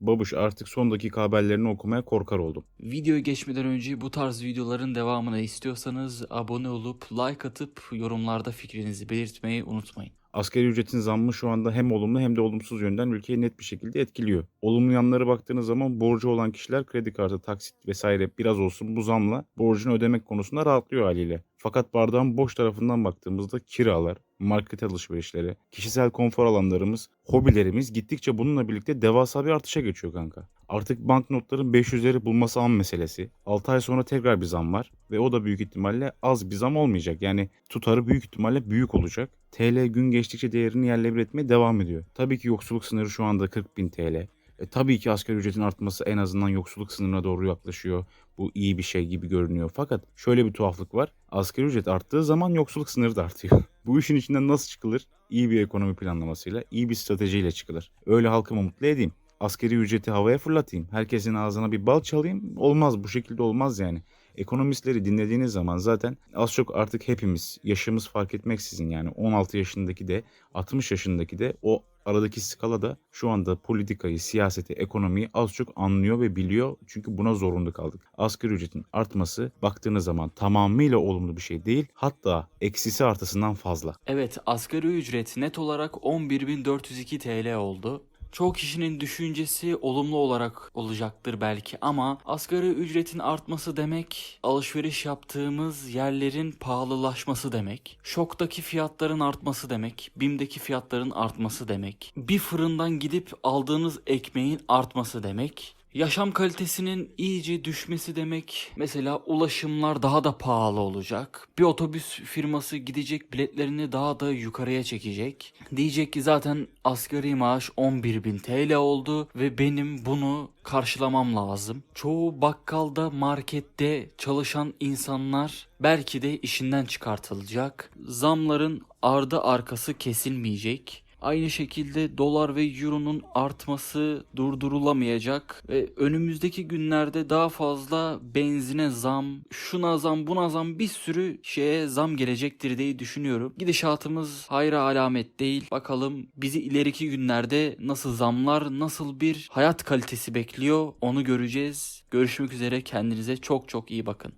Babuş artık son dakika haberlerini okumaya korkar oldum. Videoya geçmeden önce bu tarz videoların devamını istiyorsanız abone olup like atıp yorumlarda fikrinizi belirtmeyi unutmayın. Asgari ücretin zammı şu anda hem olumlu hem de olumsuz yönden ülkeyi net bir şekilde etkiliyor. Olumlu yanlara baktığınız zaman borcu olan kişiler kredi kartı, taksit vesaire biraz olsun bu zamla borcunu ödemek konusunda rahatlıyor haliyle. Fakat bardağın boş tarafından baktığımızda kiralar, market alışverişleri, kişisel konfor alanlarımız, hobilerimiz gittikçe bununla birlikte devasa bir artışa geçiyor kanka. Artık banknotların 500'leri bulması an meselesi. 6 ay sonra tekrar bir zam var ve o da büyük ihtimalle az bir zam olmayacak. Yani tutarı büyük ihtimalle büyük olacak. TL gün geçtikçe değerini yerle bir etmeye devam ediyor. Tabii ki yoksulluk sınırı şu anda 40.000 TL. E, tabii ki asgari ücretin artması en azından yoksulluk sınırına doğru yaklaşıyor. Bu iyi bir şey gibi görünüyor. Fakat şöyle bir tuhaflık var. Asgari ücret arttığı zaman yoksulluk sınırı da artıyor. Bu işin içinden nasıl çıkılır? İyi bir ekonomi planlamasıyla, iyi bir stratejiyle çıkılır. Öyle halkımı mutlu edeyim. Asgari ücreti havaya fırlatayım. Herkesin ağzına bir bal çalayım. Olmaz bu şekilde olmaz yani. Ekonomistleri dinlediğiniz zaman zaten az çok artık hepimiz yaşımız fark etmeksizin yani 16 yaşındaki de 60 yaşındaki de o aradaki skalada şu anda politikayı, siyaseti, ekonomiyi az çok anlıyor ve biliyor. Çünkü buna zorunda kaldık. Asgari ücretin artması baktığınız zaman tamamıyla olumlu bir şey değil. Hatta eksisi artısından fazla. Evet asgari ücret net olarak 11.402 TL oldu. Çoğu kişinin düşüncesi olumlu olarak olacaktır belki ama asgari ücretin artması demek alışveriş yaptığımız yerlerin pahalılaşması demek. Şoktaki fiyatların artması demek. BİM'deki fiyatların artması demek. Bir fırından gidip aldığınız ekmeğin artması demek. Yaşam kalitesinin iyice düşmesi demek. Mesela ulaşımlar daha da pahalı olacak. Bir otobüs firması gidecek biletlerini daha da yukarıya çekecek. Diyecek ki zaten asgari maaş 11.000 TL oldu ve benim bunu karşılamam lazım. Çoğu bakkalda, markette çalışan insanlar belki de işinden çıkartılacak. Zamların ardı arkası kesilmeyecek. Aynı şekilde dolar ve euronun artması durdurulamayacak ve önümüzdeki günlerde daha fazla benzine zam, şuna zam, buna zam bir sürü şeye zam gelecektir diye düşünüyorum. Gidişatımız hayra alamet değil. Bakalım bizi ileriki günlerde nasıl zamlar, nasıl bir hayat kalitesi bekliyor onu göreceğiz. Görüşmek üzere kendinize çok çok iyi bakın.